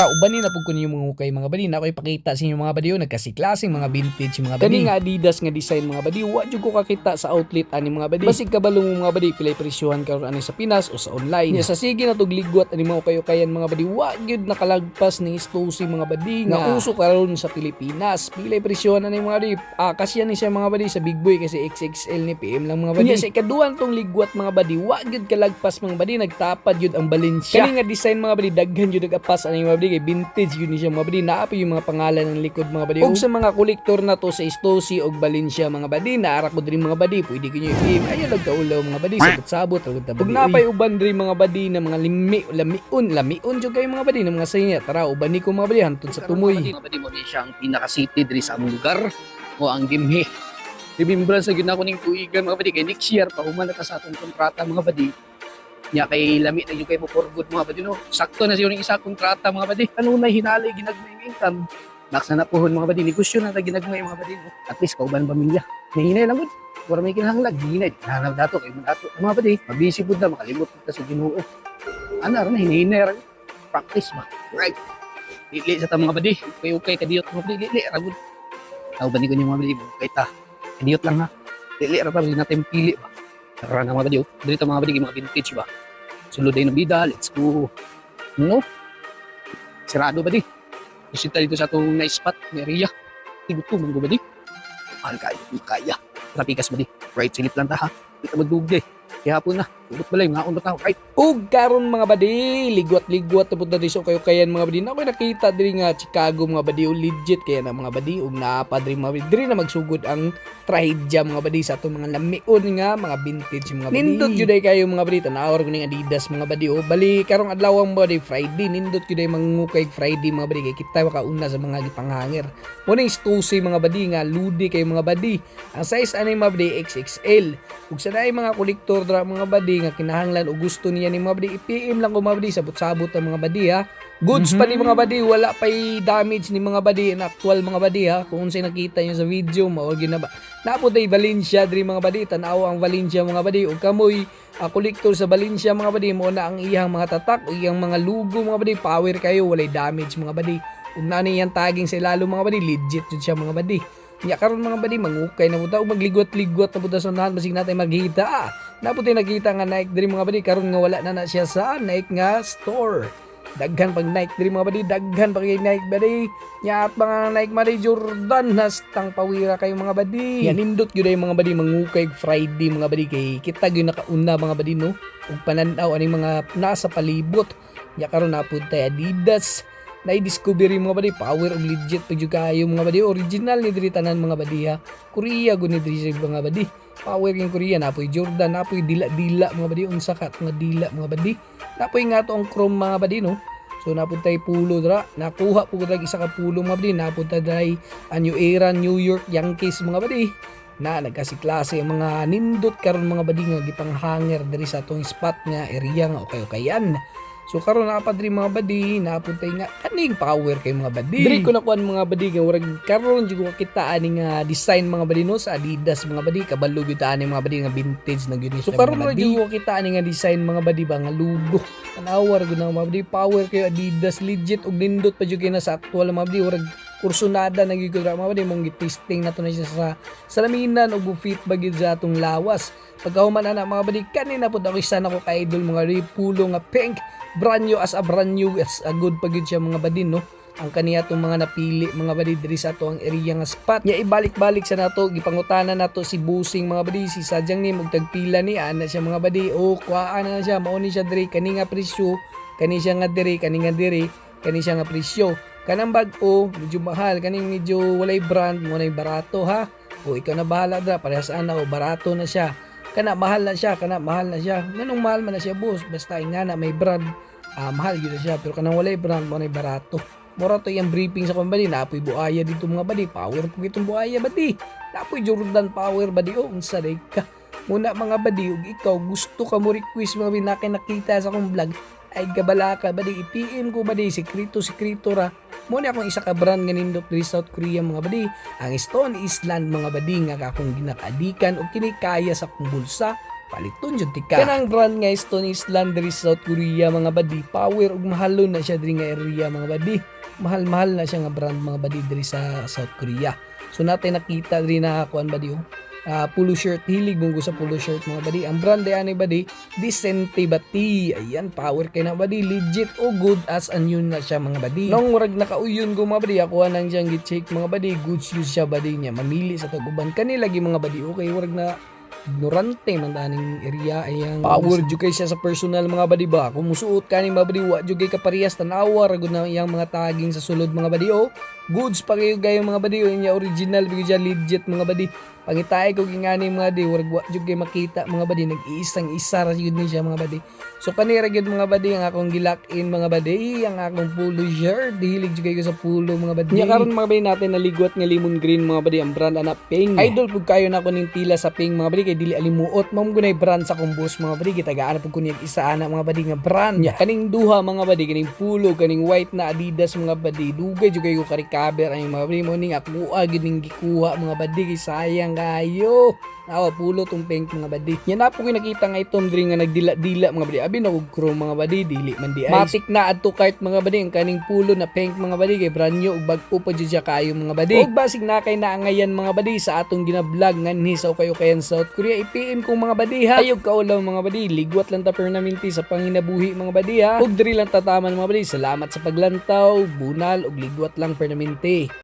Tara, ubanin na po ko ninyo mga hukay mga badi. Na ako ipakita sa inyo mga badi. oh, Nagkasiklaseng mga vintage mga badi. Kani nga Adidas nga design mga badi. Wa jud ko kakita sa outlet ani mga badi. Basig kabalong mga badi. Pilay presyohan karon ani sa Pinas o sa online. Nya sa sige na tog ligwat ani mga kayo kayan mga badi. Wa jud nakalagpas ni Stosi mga badi. Nga uso karon sa Pilipinas. Pilay presyohan ani mga badi. Ah, kasya ni siya mga badi sa Big Boy kasi XXL ni PM lang mga badi. Nya sa ikaduhan tong ligwat mga badi. Wa jud kalagpas mga badi. Nagtapad jud ang Valencia. Kani nga design mga badi. Daghan jud nagapas ani mga badi. Kay vintage yun ni siya mga badi. Naapo yung mga pangalan ng likod mga badi. Og sa mga kolektor na to sa Stosi og Valencia mga badi. Naara ko din mga badi. Pwede kinyo i-PM. Ayaw nagkaulaw mga badi. Sabot-sabot. Ug napay uban rin mga badi na mga limi, lamiun. Lamiun jud kayo mga badi ng mga sinya. Tara, uban ni ko mga badi. Hantod sa tumoy. Mga badi mo ni siya ang pinaka-city diri sa among lugar o ang Gimhi. Remembrance sa ginako ning tuigan mga badi kay next year pa human na ka sa atong kontrata mga badi. Nya kay lami na yung kay mo for good mga badi no. Sakto na siya ning isa kontrata mga. Ano na hinali ginagmay ng income. Naksa na pohon mga badi negosyo na ta ginagmay mga badi no. At least kauban pamilya. Nahinay lang gud. Wala may kinahanglan, hinay. Hanap dato kay mo dato. Mga badi, mabisi pud na makalimot pud ta sa Ginoo. Ra na hinay ra. Practice ba. Right. Dili sa ta mga badi. Okay okay kadiyot mga badi. Dili ra gud. Tao ba ni ko mga badi? Okay ta. Kadiyot lang ha. Dili ra pa natin pili ba. Tara na mga badi. oh. Dili ta mga badi mga vintage ba. Sulod ay ng bida. Let's go. No? Sirado ba di? Bisita dito sa itong na-spot, may area. Tigot ko, ba di? Mahal kaya, di kaya. Trapikas ba di? Right, silip lang ta ha. Di ka magdugay. Kaya hapon na. Tugot balay, nga akong tao. Right. Ug karon mga badi, ligwat-ligwat na punta diso kayo kayan mga badi. Na ako'y nakita diri nga Chicago mga badi, o legit kaya na mga badi ug naapa diri mga badi. Diri na magsugod ang trahedya mga badi sa atong mga lamion nga mga vintage mga badi. Nindot jud ay kayo mga badi tanawar ko ning Adidas mga badi. O bali karong adlaw ang badi Friday, nindot ay mangukay Friday mga badi kay kita makauna sa mga gipanghanger. Mo ning stusi mga badi nga ludi kay mga badi. Ang size ani mga badi XXL. Ug sa mga kolektor dra mga badi nga kinahanglan o gusto niya ni mga badi i-PM lang ko mga badi sabot-sabot ang mga badi ha. Goods pa ni mga badi, wala pa'y damage ni mga badi na actual mga badi ha. Kung unsay nakita nyo sa video, mao gyud na ba. Napod ay Valencia diri mga badi, tanaw ang Valencia mga badi ug kamoy uh, kolektor sa Valencia mga badi mo na ang iyang mga tatak o iyang mga logo mga badi, power kayo, walay damage mga badi. Ug nani yang tagging sa ilalo mga badi, legit jud siya mga badi. Nya karon mga badi mangukay na buta ug magligot-ligot na buta sa unahan basig natay magkita. Ah, Naputi nakita nga Nike diri mga badi karon nga wala na na siya sa Nike nga store. Daghan pag Nike diri mga badi, daghan pag Nike badi. Nya at mga Nike mari Jordan hastang pawira kayo mga badi. Yan nindot gyud ay mga badi mangukay Friday mga badi kay kita gyud nakauna mga badi no. Ug pananaw aning mga nasa palibot. Nya karon napud tay Adidas na discovery mga badi power og legit pag kayo mga badi. Original ni diri tanan mga badi ha? Korea gud ni diri mga badi. Power yung Korea napoy Jordan napoy dila-dila mga badi unsa ka nga dila mga badi. Napoy nga to ang chrome mga badi no? So napuntay pulo dra nakuha po ko isa ka pulo mga badi. Napunta dai a New Era New York Yankees mga badi. Na nagkasi klase ang mga nindot karon mga badi nga gipanghanger diri sa atong spot nga area nga okay kayan So karon na pa diri mga badi napuntay nga kaning power kay mga badi. Diri ko nakuan mga badi nga urag karon jud ko kita ani nga design mga badi no sa Adidas mga badi kabalo gyud ani mga badi nga vintage na gyud ni So karon ra jud ko kita ani nga design mga badi ba nga logo. Tanawar gyud na mga badi power kay Adidas legit ug nindot pa jud kay na sa actual mga badi urag kursunada na gyud ra. Mga badi mong gitisting na na siya sa salaminan ug fit ba gyud sa atong lawas. Pagkahuman na mga badi kanina pud ako isa na ko ka idol mga ripulo nga pink brand new as a brand new as a good pagid siya mga badin no? Ang kaniya tong mga napili mga badi diri sa to ang area nga spot. Nya ibalik-balik sa nato gipangutana nato si busing mga badi si sadyang ni magtagpila ni ana siya mga badi. O kuhaan na siya mao ni siya diri. Kani nga presyo kani siya nga diri kani nga diri kani siya nga presyo kanang bag-o medyo mahal. Kaning medyo walay brand mo na barato ha? O ikaw na bahala dra. Parehas ana o barato na siya. Kana mahal na siya kana mahal na siya. Nganong mahal man na siya boss. Basta nga na may brand. Ah, mahal gyud siya. Pero kanang walay brand mo na barato. Mura to yung briefing sa kumbali. Napoy buaya dito mga badi. Power po itong buaya badi. Napoy Jordan power badi. O unsa day ka. Muna mga badi ug ikaw gusto ka mo request mga binakay nakita sa akong vlog. Ay gabala ka badi. i-PM ko badi. Sekreto sekreto ra Muna akong isa ka brand nga nindot diri South Korea mga badi. Ang Stone Island mga badi nga akong ginakadikan o kinikaya sa akong bulsa. Paliton jud tika. Kanang brand nga Stone Island diri South Korea mga badi power ug mahalon na siya diri nga area mga badi. Mahal-mahal na siya nga brand mga badi diri sa South Korea. So natin nakita diri na kuan badi oh Ah, polo shirt hilig mong sa polo shirt mga badi ang brand ay ani badi Decente Bati. Ayan power kay na badi legit o good as anyon na siya mga badi nung murag nakauyon ko mga badi ako nang siyang gi-check mga badi goods use siya badi niya. Mamili sa taguban kani lagi mga badi okay murag na ignorante man daning area. Ayang power. jud kay siya sa personal mga badi ba? Kung musuot kani mga badi wa jud kay kaparehas tanawa ra na iyang mga taging sa sulod mga badi oh goods pa kayo gayo mga badi oh inya original bigyo siya legit mga badi. Pangitay ko gingani mga di warag wa jud kay makita mga badi. Nag-iisang isa ra jud ni siya mga badi. So kanira gyud mga badi ang akong gilak-in mga badi. Ang akong pulo shirt dihilig jud kayo sa pulo mga badi. Nya karon mga badi natin naligot nga lemon green mga badi ang brand ana ping. Idol pug kayo na ko ning tila sa ping mga badi. Kay dili alimuot mao gunay brand sa kong boss mga badi. Gitagaan pug kunyag isa ana mga badi nga brand. Nya. Kaning duha mga badi kaning pulo kaning white na Adidas mga badi. Dugay jud kayo ka-recover mga badi mo ning ako gid ning gikuha mga badi kay sayang kayo Awa pulo tong pink mga badi. Yan na po koy nakita nga itom diri nga nagdila-dila mga badi. Abi na ug chrome mga badi dili man di ay. Matik na add to cart mga badi ang kaning pulo na pink mga badi kay brand new ug bag-o pa jud kayo mga badi. Ug basig na kay naangayan mga badi sa atong gina-vlog nganhi sa kayo kayan South Korea. I-PM kong mga badi ha. Ayog kaulaw mga badi. Ligwat lang ta permanente sa panginabuhi mga badi ha. Ug diri lang tataman mga badi. Salamat sa paglantaw, bunal ug ligwat lang permanente.